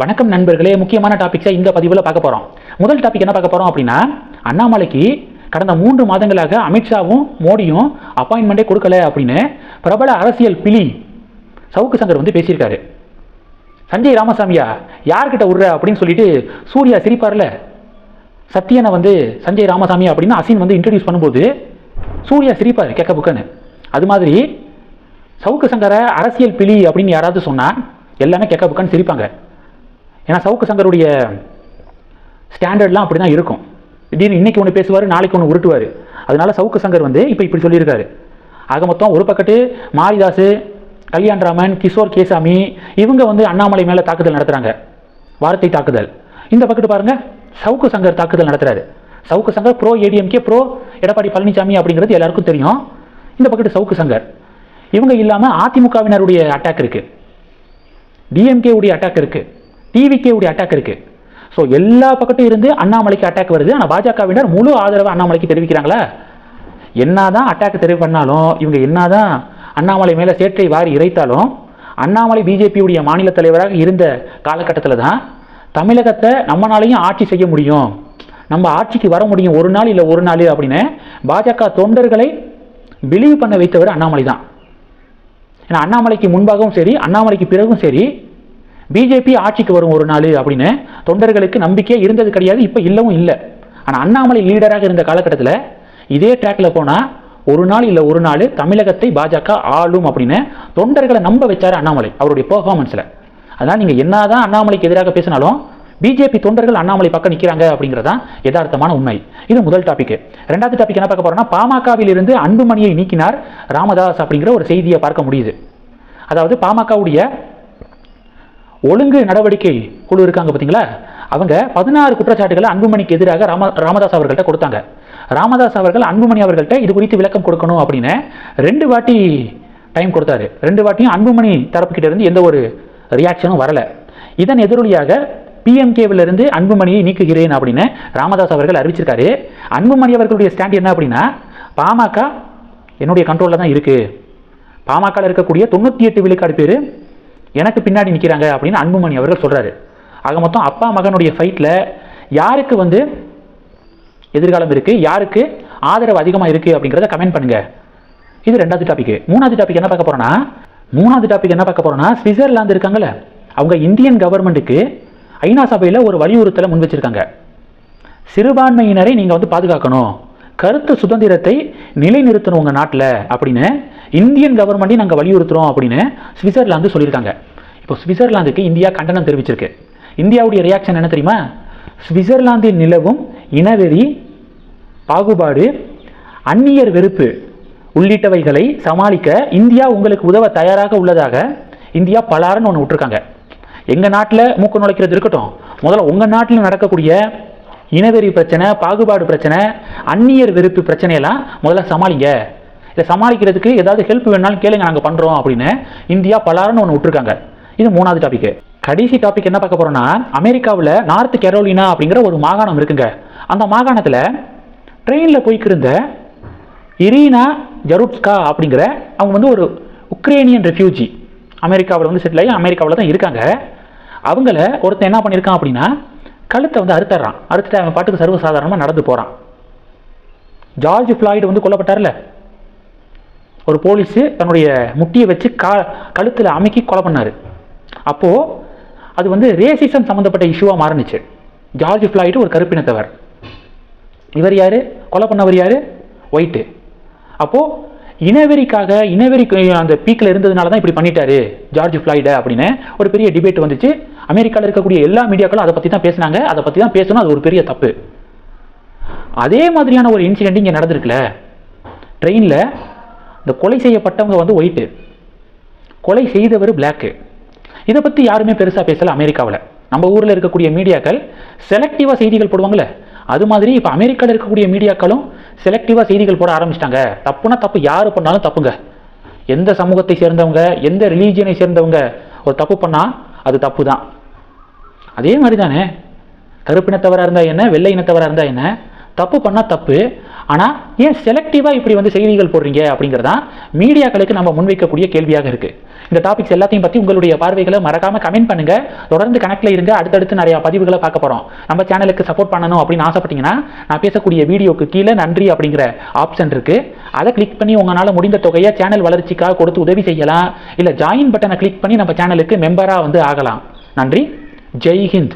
வணக்கம் நண்பர்களே முக்கியமான டாபிக்ஸை இந்த பதிவில் பார்க்க போகிறோம் முதல் டாபிக் என்ன பார்க்க போகிறோம் அப்படின்னா அண்ணாமலைக்கு கடந்த மூன்று மாதங்களாக அமித்ஷாவும் மோடியும் அப்பாயின்மெண்ட்டே கொடுக்கல அப்படின்னு பிரபல அரசியல் பிலி சவுக்கு சங்கர் வந்து பேசியிருக்காரு. சஞ்சய் ராமசாமியா யார்கிட்ட விடுற அப்படின்னு சொல்லிட்டு சூர்யா சிரிப்பார்ல. சத்யனை வந்து சஞ்சய் ராமசாமி அப்படின்னு அசின் வந்து இன்ட்ரடியூஸ் பண்ணும்போது சூர்யா சிரிப்பார் கேட்க புக்கன்னு. அது மாதிரி சவுக்கு சங்கரை அரசியல் பிலி அப்படின்னு யாராவது சொன்னால் எல்லாமே கேட்க புக்கன்னு சிரிப்பாங்க. ஏன்னா சவுக்கு சங்கருடைய ஸ்டாண்டர்ட்லாம் அப்படி தான் இருக்கும். திடீர்னு இன்னைக்கு ஒன்று பேசுவார் நாளைக்கு ஒன்று உருட்டுவார். அதனால சவுக்கு சங்கர் வந்து இப்போ இப்படி சொல்லியிருக்காரு. ஆக மொத்தம் ஒரு பக்கத்து மாரிதாஸ் கல்யாண்ராமன் கிஷோர் கேசாமி இவங்க வந்து அண்ணாமலை மேலே தாக்குதல் நடத்துகிறாங்க வார்த்தை தாக்குதல். இந்த பக்கத்து பாருங்கள் சவுக்கு சங்கர் தாக்குதல் நடத்துறாரு. Savukku Shankar bro ADMK bro Edappadi Palaniswami அப்படிங்கிறது எல்லாருக்கும் தெரியும். இந்த பக்கத்து சவுக்கு சங்கர். இவங்க இல்லாமல் அதிமுகவினருடைய அட்டாக் இருக்குது டிஎம்கே உடைய அட்டாக் இருக்குது டிவிகே உடைய அட்டாக் இருக்குது ஸோ எல்லா பக்கத்தும் இருந்து அண்ணாமலைக்கு அட்டாக் வருது. ஆனால் பாஜகவினர் முழு ஆதரவு அண்ணாமலைக்கு தெரிவிக்கிறாங்களா? என்னதான் அட்டாக் தெரிவு பண்ணாலும் இவங்க என்னதான் அண்ணாமலை மேலே சேற்றை வாரி இறைத்தாலும் அண்ணாமலை பிஜேபியுடைய மாநில தலைவராக இருந்த காலகட்டத்தில் தான் தமிழகத்தை நம்மளாலையும் ஆட்சி செய்ய முடியும். நம்ம ஆட்சிக்கு வர முடியும். ஒரு நாள் இல்லை ஒரு நாள் அப்படின்னு பாஜக தொண்டர்களை பிலீவ் பண்ண வைத்தவர் அண்ணாமலை தான் ஏன்னா அண்ணாமலைக்கு முன்பாகவும் சரி அண்ணாமலைக்கு பிறகும் சரி பிஜேபி ஆட்சிக்கு வரும் ஒரு நாள் அப்படின்னு தொண்டர்களுக்கு நம்பிக்கையே இருந்தது கிடையாது இப்போ இல்லவும் இல்லை. ஆனால் அண்ணாமலை லீடராக இருந்த காலகட்டத்தில் இதே ட்ராக்ல போனால் ஒரு நாள் இல்லை ஒரு நாள் தமிழகத்தை பாஜக ஆளும் அப்படின்னு தொண்டர்களை நம்ப வச்சார் அண்ணாமலை அவருடைய பெர்ஃபார்மன்ஸில் அதனால் நீங்கள் என்னதான் அண்ணாமலைக்கு எதிராக பேசினாலும் பிஜேபி தொண்டர்கள் அண்ணாமலை பக்கம் நிற்கிறாங்க அப்படிங்கிறதான் யதார்த்தமான உண்மை. இது முதல் டாபிக் ரெண்டாவது டாபிக் என்ன பார்க்க போறோம்னா பாமகவிலிருந்து அன்புமணியை நீக்கினார் ராமதாஸ் அப்படிங்கிற ஒரு செய்தியை பார்க்க முடியுது. அதாவது பாமகவுடைய ஒழுங்கு நடவடிக்கை குழு இருக்காங்க பார்த்தீங்களா? அவங்க பதினாறு குற்றச்சாட்டுகளை அன்புமணிக்கு எதிராக ராம ராமதாஸ் அவர்கள்ட்ட கொடுத்தாங்க. ராமதாஸ் அவர்கள் அன்புமணி அவர்கள்ட்ட இது குறித்து விளக்கம் கொடுக்கணும் அப்படின்னு ரெண்டு வாட்டி டைம் கொடுத்தாரு. ரெண்டு வாட்டியும் அன்புமணி தரப்புக்கிட்ட இருந்து எந்த ஒரு ரியாக்ஷனும் வரல. இதன் எதிரொலியாக பிஎம்கேவிலிருந்து அன்புமணியை நீக்குகிறேன் அப்படின்னு ராமதாஸ் அவர்கள் அறிவிச்சிருக்காரு. அன்புமணி அவர்களுடைய ஸ்டாண்ட் என்ன அப்படின்னா பாமக என்னுடைய கண்ட்ரோலில் தான் இருக்குது பாமகவில் இருக்கக்கூடிய தொண்ணூற்றி எட்டு விழுக்காடு பேர் எனக்கு பின்னாடி நிற்கிறாங்க அப்படின்னு அன்புமணி அவர்கள் சொல்கிறாரு ஆக மொத்தம் அப்பா மகனுடைய ஃபைட்டில் யாருக்கு வந்து எதிர்காலம் இருக்குது யாருக்கு ஆதரவு அதிகமாக இருக்குது அப்படிங்கிறத கமெண்ட் பண்ணுங்கள் இது ரெண்டாவது டாபிக் மூணாவது டாபிக் என்ன பார்க்க போகிறோன்னா மூணாவது டாபிக் என்ன பார்க்க போகிறோன்னா சுவிட்சர்லாந்து இருக்காங்கல்ல. அவங்க இந்தியன் கவர்மெண்ட்டுக்கு ஐநா சபையில் ஒரு வலியுறுத்தலை முன் வச்சிருக்காங்க சிறுபான்மையினரை நீங்கள் வந்து பாதுகாக்கணும். கருத்து சுதந்திரத்தை நிலைநிறுத்தணும் உங்கள் நாட்டில் அப்படின்னு இந்தியன் கவர்மெண்ட்டையும் நாங்கள் வலியுறுத்துகிறோம் அப்படின்னு சுவிட்சர்லாந்து சொல்லியிருக்காங்க. இப்போ சுவிட்சர்லாந்துக்கு இந்தியா கண்டனம் தெரிவிச்சிருக்கு. இந்தியாவுடைய ரியாக்ஷன் என்ன தெரியுமா? சுவிட்சர்லாந்தில் நிலவும் இனவெறி பாகுபாடு அந்நியர் வெறுப்பு உள்ளிட்டவைகளை சமாளிக்க இந்தியா உங்களுக்கு உதவ தயாராக உள்ளதாக இந்தியா பலாரன்னு ஒன்று விட்டுருக்காங்க. எங்கள் நாட்டில் மூக்க நுழைக்கிறது இருக்கட்டும். முதல்ல உங்கள் நாட்டில் நடக்கக்கூடிய இனவெறி பிரச்சனை பாகுபாடு பிரச்சனை அந்நியர் வெறுப்பு பிரச்சனையெல்லாம் முதல்ல சமாளிங்க. இதை சமாளிக்கிறதுக்கு ஏதாவது ஹெல்ப் வேணாலும் கேளுங்க நாங்கள் பண்ணுறோம் அப்படின்னு இந்தியா பலாரன்னு ஒன்று விட்டுருக்காங்க. இது மூணாவது டாபிக் கடைசி டாபிக் என்ன பார்க்க போகிறோன்னா அமெரிக்காவில் நார்த் கெரோலினா அப்படிங்கிற ஒரு மாகாணம் இருக்குங்க. அந்த மாகாணத்தில் ட்ரெயினில் போய்க்கிருந்த இரீனா ஜருட்ஸ்கா அப்படிங்கிற அவங்க வந்து ஒரு உக்ரேனியன் ரெஃப்யூஜி அமெரிக்காவில் வந்து செட்டில் ஆகி அமெரிக்காவில் தான் இருக்காங்க. அவங்கள ஒருத்தன் என்ன பண்ணியிருக்கான் அப்படின்னா கழுத்தை வந்து அறுத்துறான் அறுத்துட்டு அவன் பாட்டுக்கு சர்வசாதாரணமாக நடந்து போகிறான் ஜார்ஜ் ஃப்ளாய்டு வந்து கொல்லப்பட்டார்ல? ஒரு போலீஸு தன்னுடைய முட்டியை வச்சு கா கழுத்தில் அமைக்கி கொலை பண்ணார். அப்போது அது வந்து ரேசிசம் சம்மந்தப்பட்ட இஷ்யூவாக மாறுனுச்சு. ஜார்ஜ் ஃப்ளாய்டு ஒரு கருப்பினத்தவர். இவர் யார்? கொலை பண்ணவர் யார்? ஒயிட்டு. அப்போது இனவெறிக்காக இனவெறி அந்த பீக்கில் இருந்ததுனால தான் இப்படி பண்ணிட்டாரு ஜார்ஜ் ஃப்ளாய்டை அப்படின்னு ஒரு பெரிய டிபேட் வந்துச்சு. அமெரிக்காவில் இருக்கக்கூடிய எல்லா மீடியாக்களும் அதை பற்றி தான் பேசினாங்க. அதை பற்றி தான் பேசணும். அது ஒரு பெரிய தப்பு. அதே மாதிரியான ஒரு இன்சிடென்ட் இங்கே நடந்திருக்குல்ல ட்ரெயினில் இந்த கொலை செய்யப்பட்டவங்க வந்து ஒயிட்டு கொலை செய்தவர் பிளாக்கு இதை பற்றி யாருமே பெருசாக பேசலை அமெரிக்காவில். நம்ம ஊரில் இருக்கக்கூடிய மீடியாக்கள் செலக்டிவாக செய்திகள் போடுவாங்கள்ல அது மாதிரி இப்போ அமெரிக்காவில் இருக்கக்கூடிய மீடியாக்களும் செலக்டிவாக செய்திகள் போட ஆரம்பிச்சிட்டாங்க. தப்புனா தப்பு. யார் பண்ணாலும் தப்புங்க. எந்த சமூகத்தை சேர்ந்தவங்க எந்த ரிலீஜியனை சேர்ந்தவங்க ஒரு தப்பு பண்ணால் அது தப்பு தான் அதே மாதிரி தானே கருப்பினத்தவராக இருந்தால் என்ன வெள்ளை இனத்தவராக இருந்தால் என்ன? தப்பு பண்ணால் தப்பு. ஆனால் ஏன் செலக்டிவாக இப்படி வந்து செய்திகள் போடுறீங்க அப்படிங்கிறதான் மீடியாக்களுக்கு நம்ம முன்வைக்கக்கூடிய கேள்வியாக இருக்குது இந்த டாபிக்ஸ் எல்லாத்தையும் பற்றி உங்களுடைய பார்வைகளை மறக்காமல் கமெண்ட் பண்ணுங்கள் தொடர்ந்து கனெக்டில் இருங்க. அடுத்தடுத்து நிறையா பதிவுகளை பார்க்க போகிறோம் நம்ம சேனலுக்கு சப்போர்ட் பண்ணணும் அப்படின்னு ஆசைப்பட்டீங்கன்னா நான் பேசக்கூடிய வீடியோக்கு கீழே நன்றி அப்படிங்கிற ஆப்ஷன் இருக்குது அதை கிளிக் பண்ணி உங்களால் முடிந்த தொகையை சேனல் வளர்ச்சிக்காக கொடுத்து உதவி செய்யலாம். இல்லை ஜாயின் பட்டனை கிளிக் பண்ணி நம்ம சேனலுக்கு மெம்பராக வந்து ஆகலாம். நன்றி. जय हिंद।